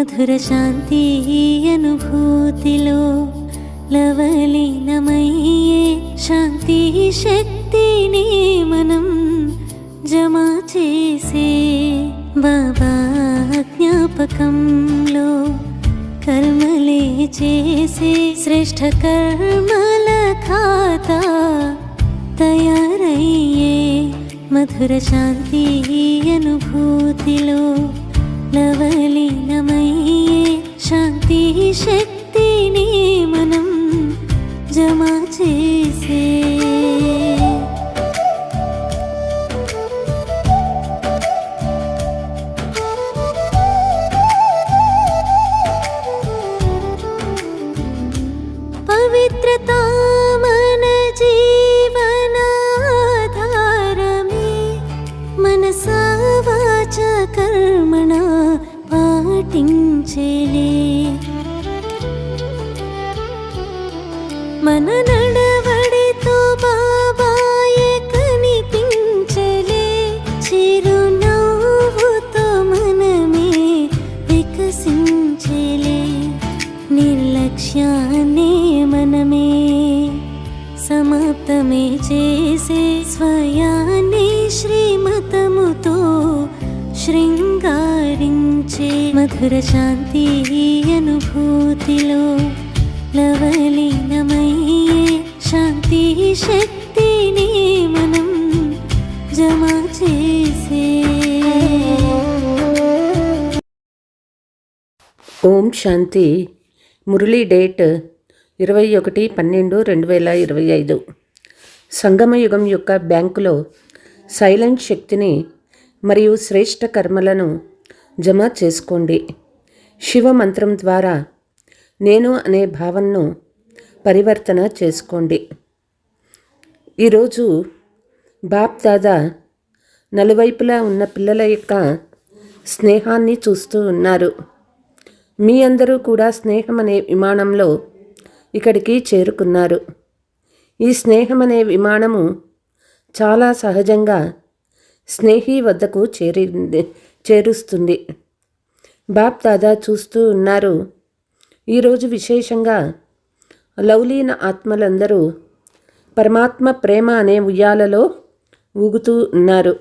మధుర శాంతి అనుభూతిలో లవలీనమయ్యే శాంతి శక్తిని మనం జమా చేసే బాబా జ్ఞాపకంలో కర్మలే చేసే శ్రేష్ఠ కర్మల ఖాతా తయారయ్యే మధుర శాంతి అనుభూతిలో లవలీనమయ్యే శాంతి శాంతి మురళీ డేట్ ఇరవై ఒకటి పన్నెండు రెండు వేల ఇరవై ఐదు. సంగమయుగం యొక్క బ్యాంకులో సైలెంట్ శక్తిని మరియు శ్రేష్ఠ కర్మలను జమ చేసుకోండి. శివ మంత్రం ద్వారా నేను అనే భావనను పరివర్తన చేసుకోండి. ఈరోజు బాప్ దాదా నలువైపులా ఉన్న పిల్లల యొక్క స్నేహాన్ని చూస్తూ ఉన్నారు. మీ అందరూ కూడా స్నేహం అనే విమానంలో ఇక్కడికి చేరుకున్నారు. ఈ స్నేహం అనే విమానము చాలా సహజంగా స్నేహి వద్దకు చేరి చేరుస్తుంది. బాప్ దాదా చూస్తూ ఉన్నారు. ఈరోజు విశేషంగా లౌలీన ఆత్మలందరూ పరమాత్మ ప్రేమ అనే ఉయ్యాలలో ఊగుతూ ఉన్నారు.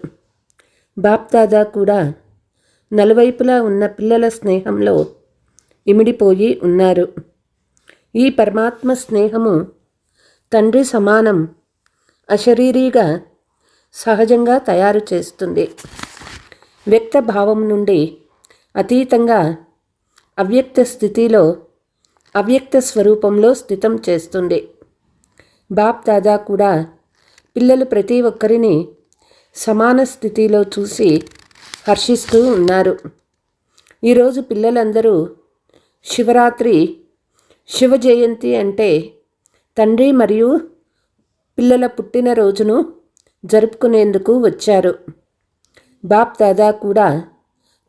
బాప్ దాదా కూడా నలువైపులా ఉన్న పిల్లల స్నేహంలో ఇమిడిపోయి ఉన్నారు. ఈ పరమాత్మ స్నేహము తండ్రి సమానం అశరీరీగా సహజంగా తయారు చేస్తుంది. వ్యక్త భావం నుండి అతీతంగా అవ్యక్త స్థితిలో అవ్యక్త స్వరూపంలో స్థితం చేస్తుంది. బాప్ దాదా కూడా పిల్లలు ప్రతి ఒక్కరిని సమాన స్థితిలో చూసి హర్షిస్తూ ఉన్నారు. ఈరోజు పిల్లలందరూ శివరాత్రి శివ జయంతి అంటే తండ్రి మరియు పిల్లల పుట్టినరోజును జరుపుకునేందుకు వచ్చారు. బాప్ దాదా కూడా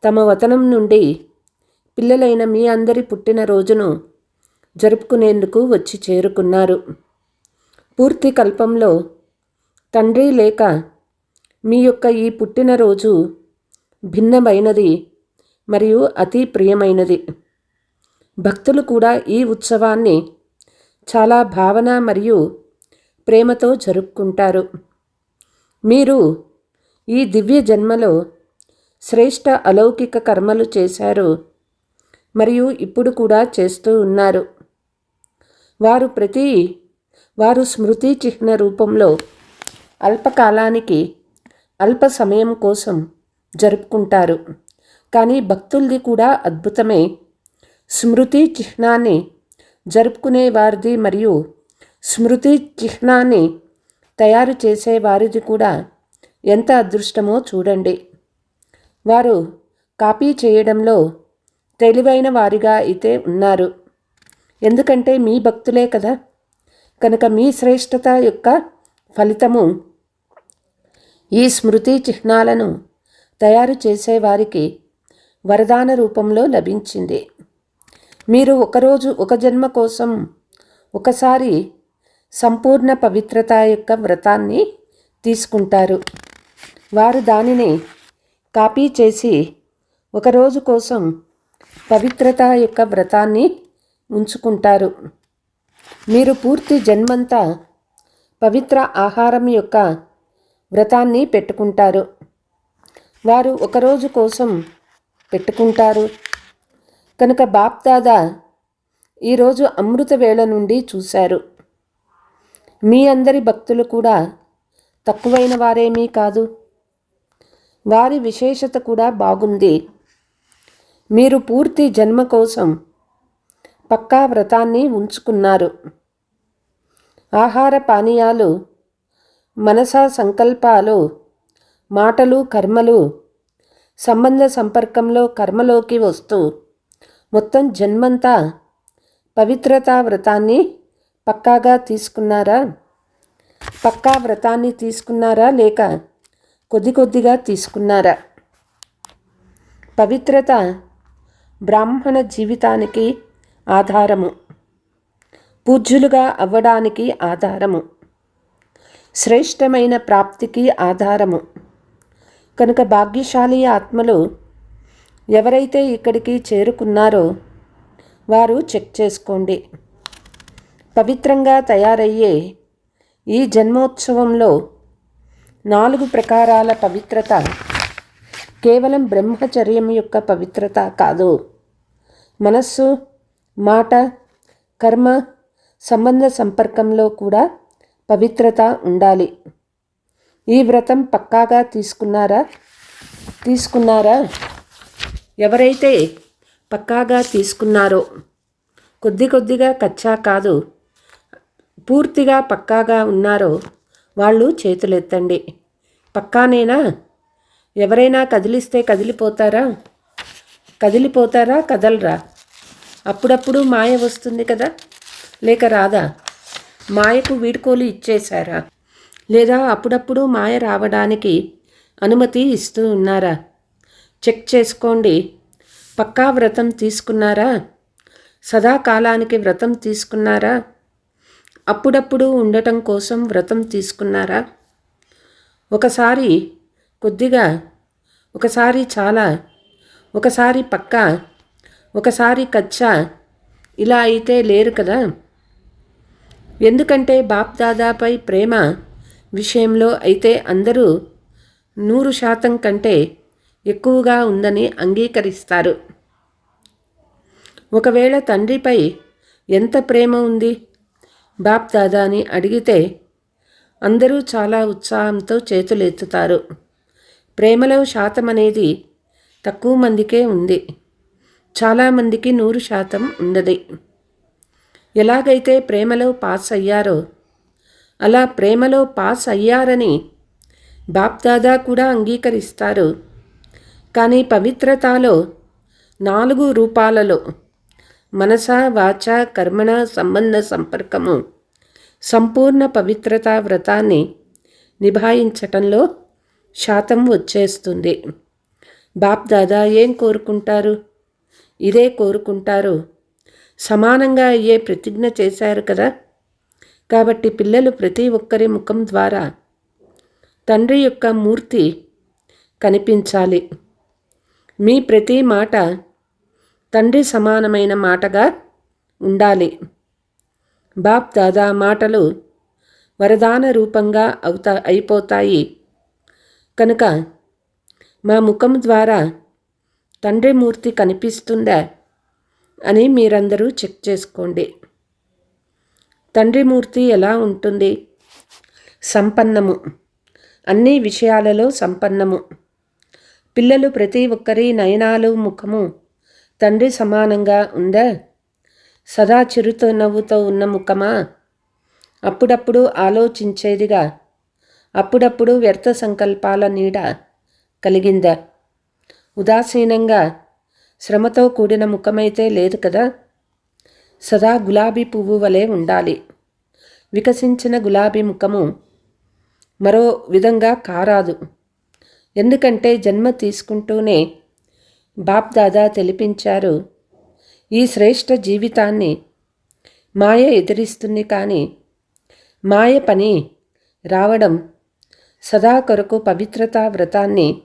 తమ వతనం నుండి పిల్లలైన మీ అందరి పుట్టినరోజును జరుపుకునేందుకు వచ్చి చేరుకున్నారు. పూర్తి కల్పంలో తండ్రి లేక మీ యొక్క ఈ పుట్టినరోజు భిన్నమైనది మరియు అతి ప్రియమైనది. భక్తులు కూడా ఈ ఉత్సవాన్ని చాలా భావన మరియు ప్రేమతో జరుపుకుంటారు. మీరు ఈ దివ్య జన్మలో శ్రేష్ట అలౌకిక కర్మలు చేశారు మరియు ఇప్పుడు కూడా చేస్తూ ఉన్నారు. వారు ప్రతి వారు స్మృతి చిహ్న రూపంలో అల్పకాలానికి అల్ప సమయం కోసం జరుపుకుంటారు. కానీ భక్తుల్ది కూడా అద్భుతమే. స్మృతి చిహ్నాన్ని జరుపుకునే వారిది మరియు స్మృతి చిహ్నాన్ని తయారు చేసే వారిది కూడా ఎంత అదృష్టమో చూడండి. వారు కాపీ చేయడంలో తెలివైన వారిగా అయితే ఉన్నారు. ఎందుకంటే మీ భక్తులే కదా. కనుక మీ శ్రేష్టత యొక్క ఫలితము ఈ స్మృతి చిహ్నాలను తయారు చేసేవారికి వరదాన రూపంలో లభించింది. మీరు ఒకరోజు ఒక జన్మ కోసం ఒకసారి సంపూర్ణ పవిత్రత యొక్క వ్రతాన్ని తీసుకుంటారు. వారు దానిని కాపీ చేసి ఒకరోజు కోసం పవిత్రత యొక్క వ్రతాన్ని ఉంచుకుంటారు. మీరు పూర్తి జన్మంతా పవిత్ర ఆహారం యొక్క వ్రతాన్ని పెట్టుకుంటారు. వారు ఒకరోజు కోసం పెట్టుకుంటారు. కనుక బాప్దాదా ఈరోజు అమృత వేళ నుండి చూశారు. మీ అందరి భక్తులు కూడా తక్కువైన వారేమీ కాదు. వారి విశేషత కూడా బాగుంది. మీరు పూర్తి జన్మ కోసం పక్కా వ్రతాన్ని ఉంచుకున్నారు. ఆహార పానీయాలు మనసా సంకల్పాలు మాటలు కర్మలు సంబంధ సంపర్కంలో కర్మలోకి వస్తూ మొత్తం జన్మంతా పవిత్రతా వ్రతాన్ని పక్కాగా తీసుకున్నారా? పక్కా వ్రతాన్ని తీసుకున్నారా లేక కొద్ది కొద్దిగా తీసుకున్నారా? పవిత్రత బ్రాహ్మణ జీవితానికి ఆధారము. పూజ్యులుగా అవ్వడానికి ఆధారము. శ్రేష్టమైన ప్రాప్తికి ఆధారము. కనుక భాగ్యశాలి ఆత్మలు ఎవరైతే ఇక్కడికి చేరుకున్నారో వారు చెక్ చేసుకోండి. పవిత్రంగా తయారయ్యే ఈ జన్మోత్సవంలో నాలుగు ప్రకారాల పవిత్రత కేవలం బ్రహ్మచర్యం యొక్క పవిత్రత కాదు. మనస్సు మాట కర్మ సంబంధ సంపర్కంలో కూడా పవిత్రత ఉండాలి. ఈ వ్రతం పక్కాగా తీసుకున్నారా? తీసుకున్నారా? ఎవరైతే పక్కాగా తీసుకున్నారో కొద్ది కొద్దిగా కచ్చా కాదు పూర్తిగా పక్కాగా ఉన్నారో వాళ్ళు చేతులెత్తండి. పక్కానేనా? ఎవరైనా కదిలిస్తే కదిలిపోతారా? కదిలిపోతారా? కదలరా? అప్పుడప్పుడు మాయ వస్తుంది కదా? లేక రాదా? మాయకు వీడ్కోలు ఇచ్చేశారా? లేదా అప్పుడప్పుడు మాయ రావడానికి అనుమతి ఇస్తూ ఉన్నారా? చెక్ చేసుకోండి. పక్కా వ్రతం తీసుకున్నారా? సదాకాలానికి వ్రతం తీసుకున్నారా? అప్పుడప్పుడు ఉండటం కోసం వ్రతం తీసుకున్నారా? ఒకసారి కొద్దిగా ఒకసారి చాలా ఒకసారి పక్క ఒకసారి కచ్చా ఇలా అయితే లేరు కదా? ఎందుకంటే బాప్ దాదాపై ప్రేమ విషయంలో అయితే అందరూ నూరు శాతం కంటే ఎక్కువగా ఉందని అంగీకరిస్తారు. ఒకవేళ తండ్రిపై ఎంత ప్రేమ ఉంది? బాప్ దాదాని అడిగితే అందరూ చాలా ఉత్సాహంతో చేతులెత్తుతారు. ప్రేమలో శాతం అనేది తక్కువ మందికే ఉంది. చాలామందికి నూరు శాతం ఉండదు. ఎలాగైతే ప్రేమలో పాస్ అయ్యారో అలా ప్రేమలో పాస్ అయ్యారని బాప్దాదా కూడా అంగీకరిస్తారు. కానీ పవిత్రతలో నాలుగు రూపాలలో మనస వాచ కర్మణ సంబంధ సంపర్కము సంపూర్ణ పవిత్రతా వ్రతాన్ని నిభాయించటంలో శాతం వచ్చేస్తుంది. బాప్ దాదా ఏం కోరుకుంటారు? ఇదే కోరుకుంటారు. సమానంగా అయ్యే ప్రతిజ్ఞ చేశారు కదా? కాబట్టి పిల్లలు ప్రతి ఒక్కరి ముఖం ద్వారా తండ్రి యొక్క మూర్తి కనిపించాలి. మీ ప్రతి మాట తండ్రి సమానమైన మాటగా ఉండాలి. బాప్ దాదా మాటలు వరదాన రూపంగా అవుతా అయిపోతాయి. కనుక మా ముఖం ద్వారా తండ్రి మూర్తి కనిపిస్తుందా అని మీరందరూ చెక్ చేసుకోండి. తండ్రి మూర్తి ఎలా ఉంటుంది? సంపన్నము. అన్ని విషయాలలో సంపన్నము. పిల్లలు ప్రతి ఒక్కరి నయనాలు ముఖము. తండ్రి సమానంగా ఉందా? సదా చిరుతో నవ్వుతో ఉన్న ముఖమా? అప్పుడప్పుడు ఆలోచించేదిగా? అప్పుడప్పుడు వ్యర్థ సంకల్పాల నీడ కలిగిందా? ఉదాసీనంగా శ్రమతో కూడిన ముఖమైతే లేదు కదా? సదా గులాబీ పువ్వు వలె ఉండాలి. వికసించిన గులాబీ ముఖము మరో విధంగా కారాదు. ఎందుకంటే జన్మ తీసుకుంటూనే బాప్ దాదా తెలిపించారు. ఈ శ్రేష్ఠ జీవితాన్ని మాయ ఎదిరిస్తుంది కానీ మాయ పని రావడం సదా కొరకు పవిత్రతా వ్రతాన్ని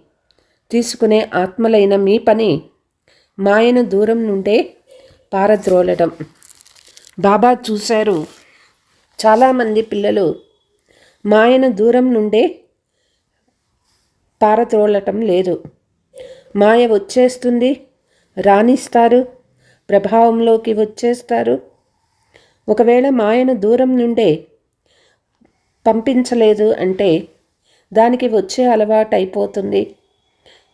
తీసుకునే ఆత్మలైన మీ పని మాయను దూరం నుండే పారద్రోలడం. బాబా చూశారు. చాలామంది పిల్లలు మాయను దూరం నుండే పారద్రోలటం లేదు. మాయ వచ్చేస్తుంది. రాణిస్తారు. ప్రభావంలోకి వచ్చేస్తారు. ఒకవేళ మాయను దూరం నుండే పంపించలేదు అంటే దానికి వచ్చే అలవాటు అయిపోతుంది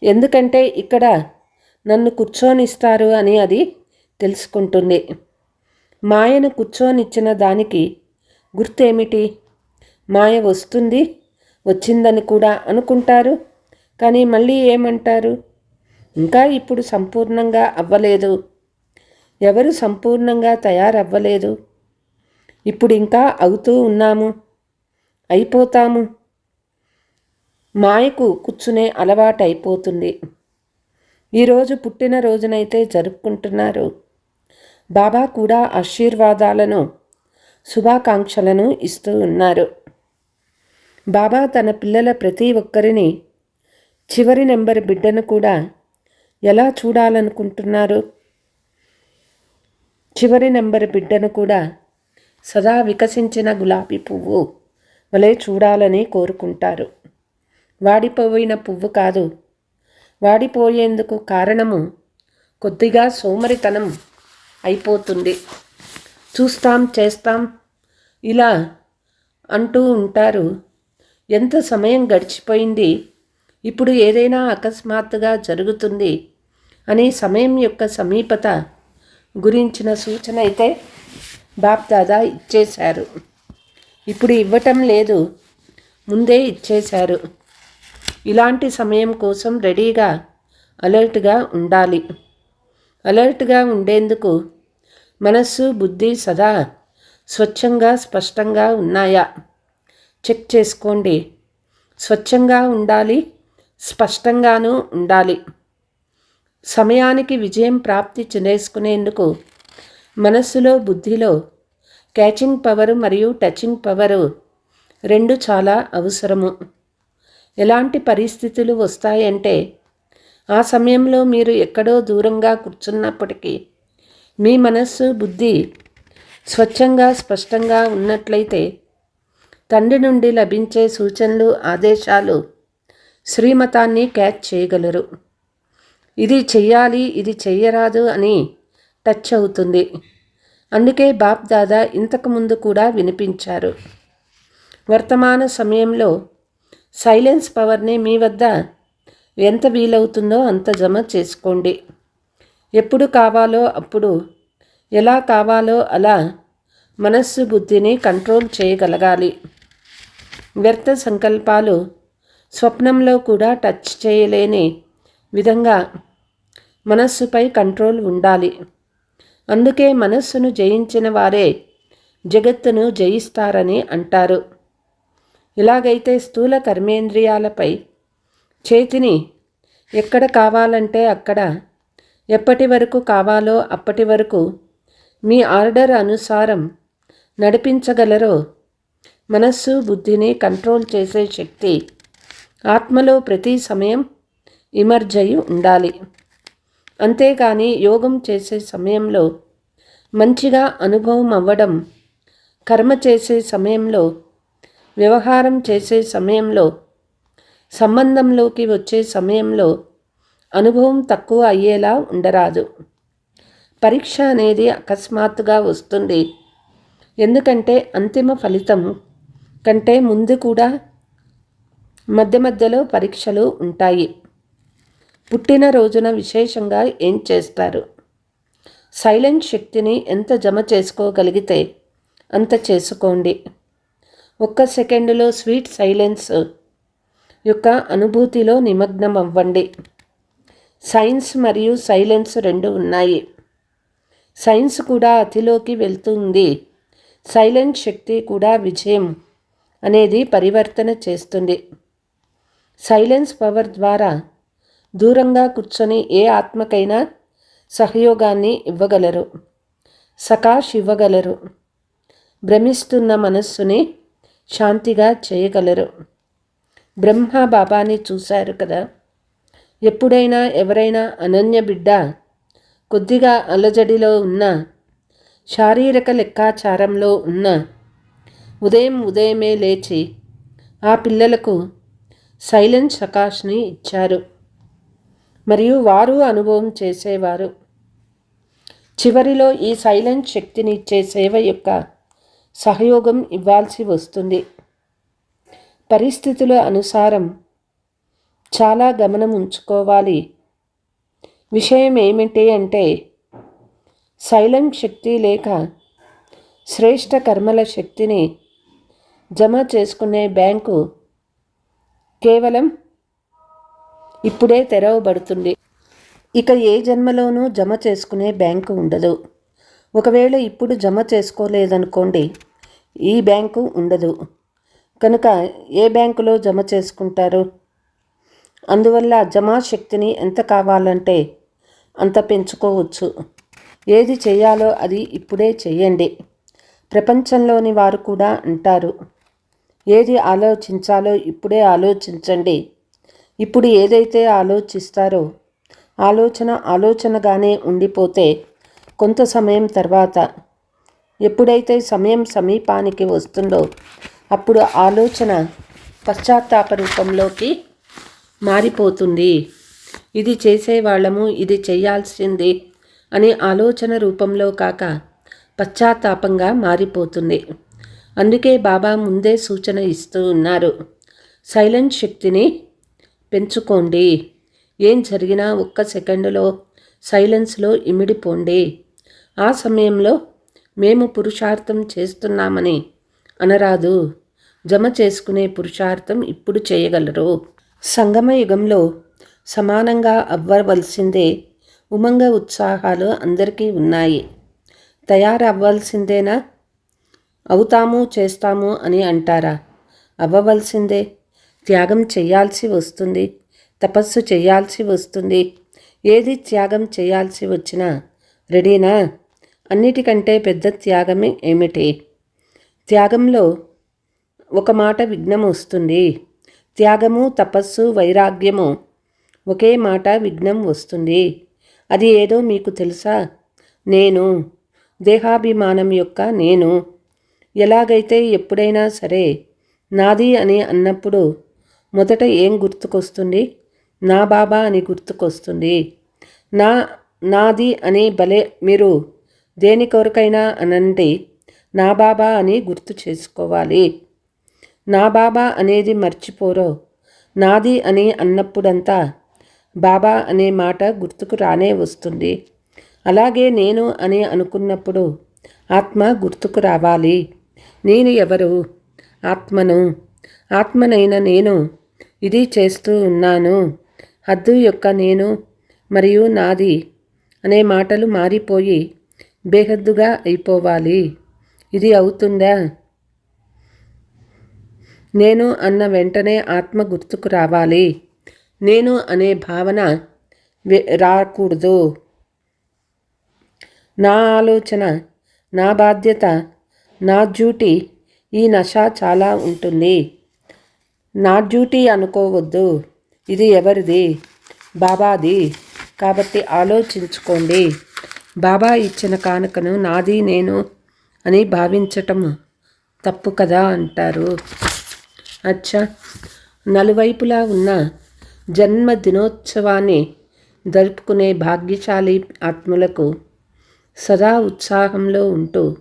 ఎందుకంటే ఇక్కడ నన్ను కూర్చోనిస్తారు అని అది తెలుసుకుంటుంది. మాయను కూర్చోనిచ్చిన దానికి గుర్తేమిటి? మాయ వస్తుంది వచ్చిందని కూడా అనుకుంటారు. కానీ మళ్ళీ ఏమంటారు? ఇంకా ఇప్పుడు సంపూర్ణంగా అవ్వలేదు. ఎవరు సంపూర్ణంగా తయారవ్వలేదు? ఇప్పుడు ఇంకా అవుతూ ఉన్నాము. అయిపోతాము. మాయకు కూర్చునే అలవాటు అయిపోతుంది ఈరోజు పుట్టినరోజునైతే జరుపుకుంటున్నారు. బాబా కూడా ఆశీర్వాదాలను శుభాకాంక్షలను ఇస్తూ ఉన్నారు. బాబా తన పిల్లల ప్రతి ఒక్కరిని చివరి నెంబర్ బిడ్డను కూడా ఎలా చూడాలనుకుంటున్నారు? చివరి నెంబర్ బిడ్డను కూడా సదా వికసించిన గులాబీ పువ్వు వలె చూడాలని కోరుకుంటారు. వాడిపోయిన పువ్వు కాదు. వాడిపోయేందుకు కారణము కొద్దిగా సోమరితనం అయిపోతుంది. చూస్తాం చేస్తాం ఇలా అంటూ ఉంటారు. ఎంత సమయం గడిచిపోయింది? ఇప్పుడు ఏదైనా అకస్మాత్తుగా జరుగుతుంది అనే సమయం యొక్క సమీపత గురించిన సూచన అయితే బాప్ దాదా ఇచ్చేశారు. ఇప్పుడు ఇవ్వటం లేదు. ముందే ఇచ్చేశారు. ఇలాంటి సమయం కోసం రెడీగా అలర్ట్గా ఉండాలి. అలర్ట్గా ఉండేందుకు మనస్సు బుద్ధి సదా స్వచ్ఛంగా స్పష్టంగా ఉన్నాయా? చెక్ చేసుకోండి. స్వచ్ఛంగా ఉండాలి స్పష్టంగానూ ఉండాలి. సమయానికి విజయం ప్రాప్తి చేసుకునేందుకు మనస్సులో బుద్ధిలో క్యాచింగ్ పవర్ మరియు టచింగ్ పవరు రెండు చాలా అవసరము. ఎలాంటి పరిస్థితులు వస్తాయంటే ఆ సమయంలో మీరు ఎక్కడో దూరంగా కూర్చున్నప్పటికీ మీ మనస్సు బుద్ధి స్వచ్ఛంగా స్పష్టంగా ఉన్నట్లయితే తండ్రి నుండి లభించే సూచనలు ఆదేశాలు శ్రీమతాన్ని క్యాచ్ చేయగలరు. ఇది చెయ్యాలి ఇది చెయ్యరాదు అని టచ్ అవుతుంది. అందుకే బాప్ దాదా ఇంతకుముందు కూడా వినిపించారు. వర్తమాన సమయంలో సైలెన్స్ పవర్ని మీ వద్ద ఎంత వీలవుతుందో అంత జమ చేసుకోండి. ఎప్పుడు కావాలో అప్పుడు ఎలా కావాలో అలా మనస్సు బుద్ధిని కంట్రోల్ చేయగలగాలి. వ్యర్థ సంకల్పాలు స్వప్నంలో కూడా టచ్ చేయలేని విధంగా మనస్సుపై కంట్రోల్ ఉండాలి. అందుకే మనస్సును జయించిన వారే జగత్తును జయిస్తారని అంటారు. ఇలాగైతే స్థూల కర్మేంద్రియాలపై చేతిని ఎక్కడ కావాలంటే అక్కడ ఎప్పటి వరకు కావాలో అప్పటి వరకు మీ ఆర్డర్ అనుసారం నడిపించగలరో మనస్సు బుద్ధిని కంట్రోల్ చేసే శక్తి ఆత్మలో ప్రతి సమయం ఇమర్జయి ఉండాలి. అంతేకాని యోగం చేసే సమయంలో మంచిగా అనుభవం అవ్వడం కర్మ చేసే సమయంలో వ్యవహారం చేసే సమయంలో సంబంధంలోకి వచ్చే సమయంలో అనుభవం తక్కువ అయ్యేలా ఉండరాదు. పరీక్ష అనేది అకస్మాత్తుగా వస్తుంది. ఎందుకంటే అంతిమ ఫలితం కంటే ముందు కూడా మధ్య మధ్యలో పరీక్షలు ఉంటాయి. పుట్టిన రోజున విశేషంగా ఏం చేస్తారు? సైలెంట్ శక్తిని ఎంత జమ చేసుకోగలిగితే అంత చేసుకోండి. ఒక్క సెకండులో స్వీట్ సైలెన్స్ యొక్క అనుభూతిలో నిమగ్నం అవ్వండి సైన్స్ మరియు సైలెన్స్ రెండు ఉన్నాయి. సైన్స్ కూడా అతిలోకి వెళ్తుంది. సైలెంట్ శక్తి కూడా విజయం అనేది పరివర్తన చేస్తుంది. సైలెన్స్ పవర్ ద్వారా దూరంగా కూర్చొని ఏ ఆత్మకైనా సహయోగాన్ని ఇవ్వగలరు. సకాష్ ఇవ్వగలరు. భ్రమిస్తున్న మనస్సుని శాంతిగా చేయగలరు. బ్రహ్మ బాబాని చూశారు కదా. ఎప్పుడైనా ఎవరైనా అనన్య బిడ్డ కొద్దిగా అలజడిలో ఉన్న శారీరక లెక్కాచారంలో ఉన్న ఉదయం ఉదయమే లేచి ఆ పిల్లలకు సైలెన్స్ సకాష్ని ఇచ్చారు. మరియు వారు అనుభవం చేసేవారు. చివరిలో ఈ సైలెంట్ శక్తిని ఇచ్చే సేవ యొక్క సహయోగం ఇవ్వాల్సి వస్తుంది. పరిస్థితుల అనుసారం చాలా గమనం ఉంచుకోవాలి. విషయం ఏమిటి అంటే సైలెంట్ శక్తి లేక శ్రేష్ట కర్మల శక్తిని జమ చేసుకునే బ్యాంకు కేవలం ఇప్పుడే తెరవబడుతుంది. ఇక ఏ జన్మలోనూ జమ చేసుకునే బ్యాంకు ఉండదు. ఒకవేళ ఇప్పుడు జమ చేసుకోలేదనుకోండి ఈ బ్యాంకు ఉండదు. కనుక ఏ బ్యాంకులో జమ చేసుకుంటారు? అందువల్ల జమా శక్తిని ఎంత కావాలంటే అంత పెంచుకోవచ్చు. ఏది చేయాలో అది ఇప్పుడే చేయండి. ప్రపంచంలోని వారు కూడా అంటారు ఏది ఆలోచించాలో ఇప్పుడే ఆలోచించండి. ఇప్పుడు ఏదైతే ఆలోచిస్తారో ఆలోచన ఆలోచనగానే ఉండిపోతే కొంత సమయం తర్వాత ఎప్పుడైతే సమయం సమీపానికి వస్తుందో అప్పుడు ఆలోచన పశ్చాత్తాప రూపంలోకి మారిపోతుంది. ఇది చేసేవాళ్ళము ఇది చేయాల్సింది అనే ఆలోచన రూపంలో కాక పశ్చాత్తాపంగా మారిపోతుంది. అందుకే బాబా ముందే సూచన ఇస్తూ ఉన్నారు. సైలెంట్ శక్తిని పెంచుకోండి. ఏం జరిగినా ఒక్క సెకండులో సైలెన్స్లో ఇమిడిపోండి. ఆ సమయంలో మేము పురుషార్థం చేస్తున్నామని అనరాదు. జమ చేసుకునే పురుషార్థం ఇప్పుడు చేయగలరు. సంగమ యుగంలో సమానంగా అవ్వవలసిందే ఉమంగ ఉత్సాహాలు అందరికీ ఉన్నాయి. తయారవ్వాల్సిందేనా? అవుతాము చేస్తాము అని అంటారా? అవ్వవలసిందే. త్యాగం చేయాల్సి వస్తుంది. తపస్సు చేయాల్సి వస్తుంది. ఏది త్యాగం చేయాల్సి వచ్చినా రెడీనా? అన్నిటికంటే పెద్ద త్యాగమే ఏమిటి? త్యాగంలో ఒక మాట విఘ్నం వస్తుంది. త్యాగము తపస్సు వైరాగ్యము ఒకే మాట విఘ్నం వస్తుంది. అది ఏదో మీకు తెలుసా? నేను. దేహాభిమానం యొక్క నేను. ఎలాగైతే ఎప్పుడైనా సరే నాది అని అన్నప్పుడు మొదట ఏం గుర్తుకొస్తుంది? నా బాబా అని గుర్తుకొస్తుంది. నా నాది అని భలే మీరు దేని కొరకైనా అనండి నా బాబా అని గుర్తు చేసుకోవాలి. నా బాబా అనేది మర్చిపోరో? నాది అని అన్నప్పుడంతా బాబా అనే మాట గుర్తుకు రానే వస్తుంది. అలాగే నేను అని అనుకున్నప్పుడు ఆత్మ గుర్తుకు రావాలి. నేను ఎవరు? ఆత్మను. ఆత్మనైన నేను ఇది చేస్తూ ఉన్నాను. హద్దు యొక్క నేను మరియు నాది అనే మాటలు మారిపోయి బేహద్దుగా అయిపోవాలి. ఇది అవుతుందా? నేను అన్న వెంటనే ఆత్మ గుర్తుకు రావాలి. నేను అనే భావన రాకూడదు. నా ఆలోచన నా బాధ్యత నా డ్యూటీ ఈ నష చాలా ఉంటుంది. నా డ్యూటీ అనుకోవద్దు. ఇది ఎవరిది? బాబాది. కాబట్టి ఆలోచించుకోండి. బాబా ఇచ్చిన కానుకను నాది నేను అని భావించటం తప్పు కదా అంటారు. అచ్చా! నలువైపులా ఉన్న జన్మ దినోత్సవాన్ని జరుపుకునే భాగ్యశాలి ఆత్మలకు సదా ఉత్సాహంలో ఉంటూ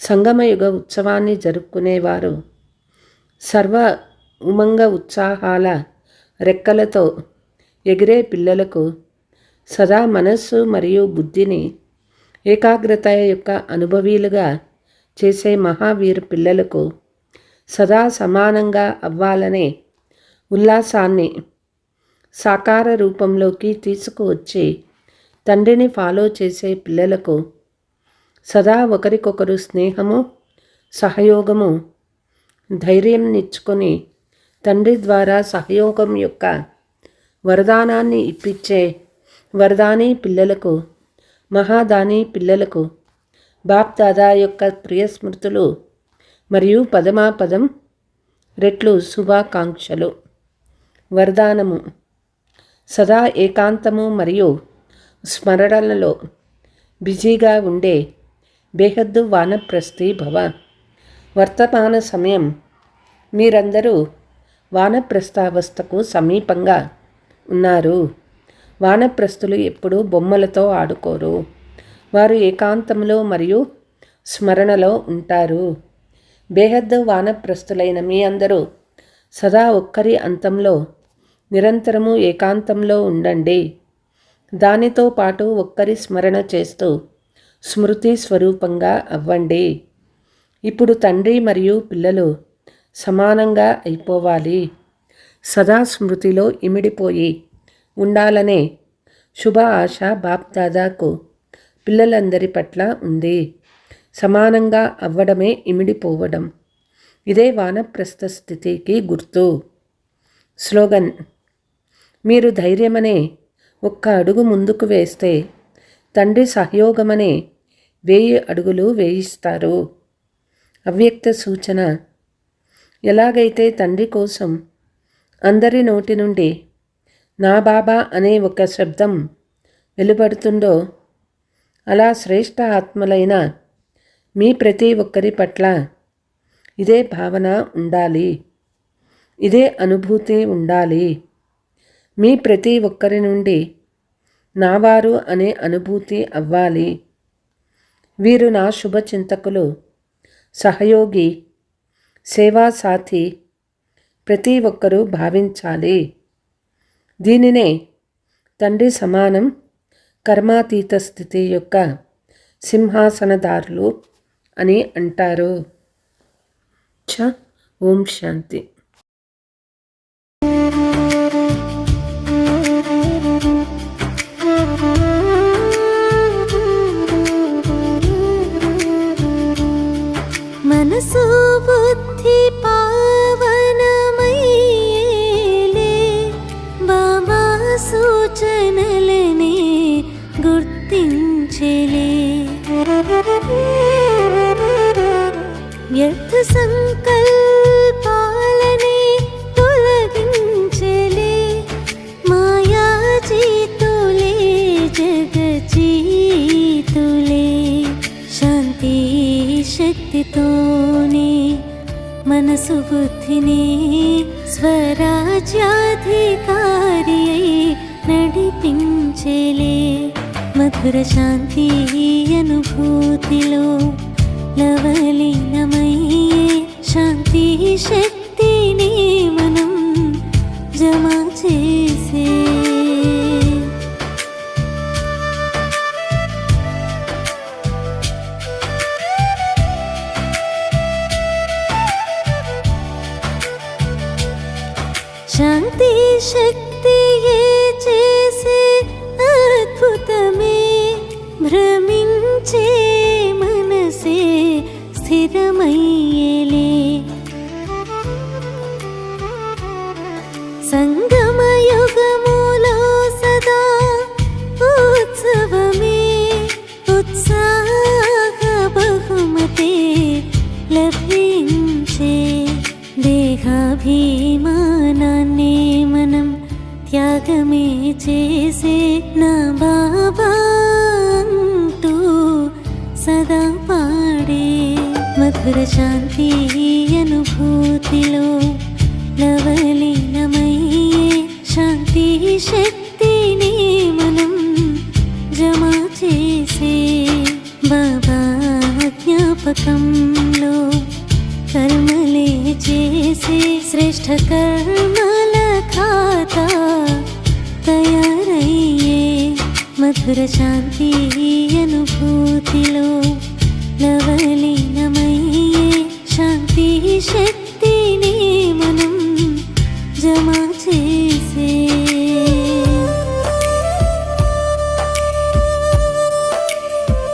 సంగమయుగ ఉత్సవాన్ని జరుపుకునేవారు. సర్వ ఉమంగ ఉత్సాహాల రెక్కలతో ఎగిరే పిల్లలకు సదా మనస్సు మరియు బుద్ధిని ఏకాగ్రత యొక్క అనుభవీలుగా చేసే మహావీరు పిల్లలకు సదా సమానంగా అవ్వాలనే ఉల్లాసాన్ని సాకార రూపంలోకి తీసుకువచ్చి తండ్రిని ఫాలో చేసే పిల్లలకు సదా ఒకరికొకరు స్నేహము సహయోగము ధైర్యం నిచ్చుకొని తండ్రి ద్వారా సహయోగం యొక్క వరదానాన్ని ఇప్పించే వరదాని పిల్లలకు మహాదాని పిల్లలకు బాప్ దాదా యొక్క ప్రియ స్మృతులు మరియు పదమాపదం రెట్లు శుభాకాంక్షలు. వరదానము. సదా ఏకాంతము మరియు స్మరణలలో బిజీగా ఉండే బేహద్దు వానప్రస్థి భవ. వర్తమాన సమయం. మీరందరూ వానప్రస్థావస్థకు సమీపంగా ఉన్నారు. వానప్రస్థులు ఎప్పుడూ బొమ్మలతో ఆడుకోరు. వారు ఏకాంతంలో మరియు స్మరణలో ఉంటారు. బేహద్దు వానప్రస్థులైన మీ అందరూ సదా ఒక్కరి అంతంలో నిరంతరము ఏకాంతంలో ఉండండి. దానితో పాటు ఒక్కరి స్మరణ చేస్తూ స్మృతి స్వరూపంగా అవ్వండి. ఇప్పుడు తండ్రి మరియు పిల్లలు సమానంగా అయిపోవాలి. సదా స్మృతిలో ఇమిడిపోయి ఉండాలనే శుభ ఆశ బాప్దాదాకు పిల్లలందరి పట్ల ఉంది. సమానంగా అవ్వడమే ఇమిడిపోవడం. ఇదే వానప్రస్థ స్థితికి గుర్తు. స్లోగన్ మీరు ధైర్యమనే ఒక్క అడుగు ముందుకు వేస్తే తండ్రి సహయోగమనే వేయి అడుగులు వేయిస్తారు. అవ్యక్త సూచన. ఎలాగైతే తండ్రి కోసం అందరి నోటి నుండి నా బాబా అనే ఒక శబ్దం వెలువడుతుందో అలా శ్రేష్ఠ ఆత్మలైన మీ ప్రతి ఒక్కరి పట్ల ఇదే భావన ఉండాలి. ఇదే అనుభూతి ఉండాలి. మీ ప్రతి ఒక్కరి నుండి నావారు అనే అనుభూతి అవ్వాలి. వీరు నా శుభచింతకులు. సహయోగి సేవా సాథి ప్రతి ఒక్కరూ భావించాలి. దీనినే తండ్రి సమానం కర్మాతీత స్థితి యొక్క సింహాసనదారులు అని అంటారు. చ ఓం శాంతి. సంకల్పాలనే తొలగించలే. మాయా జీతులే జగజీతులే. శాంతి శక్తితోనే మనసు బుద్ధిని స్వరాజ్యాధికారి నడిపించలే. మధుర శాంతి అనుభూతిలో లవలీనమై శాంతి శక్తిని శాంతి అనుభూతిలో లవలీనమయ్యే శాంతి శక్తిని మనం జమ చేసే బాబా జ్ఞాపకంలో కర్మలే చేసే శ్రేష్ఠ కర్మల ఖాతా తయారయ్యే మధుర శాంతి అనుభూతిలో